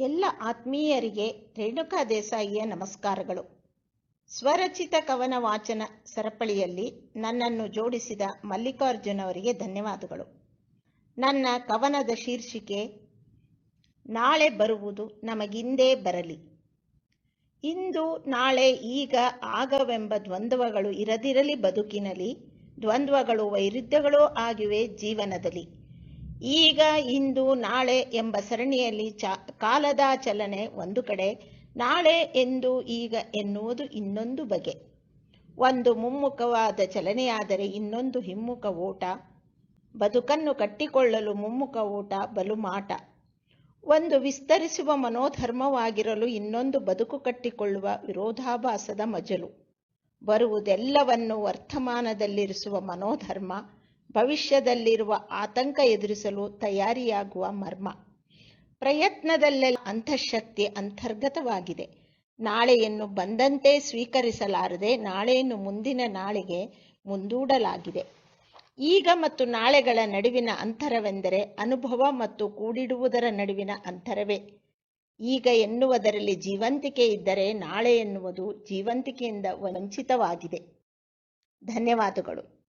ಎಲ್ಲ ಆತ್ಮೀಯರಿಗೆ ರೇಣುಕಾ ದೇಸಾಯಿಯ ನಮಸ್ಕಾರಗಳು. ಸ್ವರಚಿತ ಕವನ ವಾಚನ ಸರಪಳಿಯಲ್ಲಿ ನನ್ನನ್ನು ಜೋಡಿಸಿದ ಮಲ್ಲಿಕಾರ್ಜುನ್ ಅವರಿಗೆ ಧನ್ಯವಾದಗಳು. ನನ್ನ ಕವನದ ಶೀರ್ಷಿಕೆ, ನಾಳೆ ಬರುವುದು ನಮಗಿಂದೇ ಬರಲಿ. ಇಂದು ನಾಳೆ ಈಗ ಆಗವೆಂಬ ದ್ವಂದ್ವಗಳು ಇರದಿರಲಿ ಬದುಕಿನಲ್ಲಿ. ದ್ವಂದ್ವಗಳು ವೈರುಧ್ಯಗಳೂ ಆಗಿವೆ ಜೀವನದಲ್ಲಿ. ಈಗ, ಇಂದು, ನಾಳೆ ಎಂಬ ಸರಣಿಯಲ್ಲಿ ಚ, ಕಾಲದ ಚಲನೆ ಒಂದು ಕಡೆ, ನಾಳೆ ಎಂದು ಈಗ ಎನ್ನುವುದು ಇನ್ನೊಂದು ಬಗೆ. ಒಂದು ಮುಮ್ಮುಖವಾದ ಚಲನೆಯಾದರೆ ಇನ್ನೊಂದು ಹಿಮ್ಮುಖ ಓಟ. ಬದುಕನ್ನು ಕಟ್ಟಿಕೊಳ್ಳಲು ಮುಮ್ಮುಖ ಓಟ, ಬಲು ಮಾಟ. ಒಂದು ವಿಸ್ತರಿಸುವ ಮನೋಧರ್ಮವಾಗಿರಲು ಇನ್ನೊಂದು ಬದುಕು ಕಟ್ಟಿಕೊಳ್ಳುವ ವಿರೋಧಾಭಾಸದ ಮಜಲು. ಬರುವುದೆಲ್ಲವನ್ನು ವರ್ತಮಾನದಲ್ಲಿರಿಸುವ ಮನೋಧರ್ಮ. ಭವಿಷ್ಯದಲ್ಲಿರುವ ಆತಂಕ ಎದುರಿಸಲು ತಯಾರಿಯಾಗುವ ಮರ್ಮ. ಪ್ರಯತ್ನದಲ್ಲೆಲ್ಲ ಅಂತಃಶಕ್ತಿ ಅಂತರ್ಗತವಾಗಿದೆ. ನಾಳೆಯನ್ನು ಬಂದಂತೆ ಸ್ವೀಕರಿಸಲಾರದೆ ನಾಳೆಯನ್ನು ಮುಂದಿನ ನಾಳೆಗೆ ಮುಂದೂಡಲಾಗಿದೆ. ಈಗ ಮತ್ತು ನಾಳೆಗಳ ನಡುವಿನ ಅಂತರವೆಂದರೆ ಅನುಭವ ಮತ್ತು ಕೂಡಿಡುವುದರ ನಡುವಿನ ಅಂತರವೇ. ಈಗ ಎನ್ನುವುದರಲ್ಲಿ ಜೀವಂತಿಕೆ ಇದ್ದರೆ ನಾಳೆ ಎನ್ನುವುದು ಜೀವಂತಿಕೆಯಿಂದ ವಂಚಿತವಾಗಿದೆ. ಧನ್ಯವಾದಗಳು.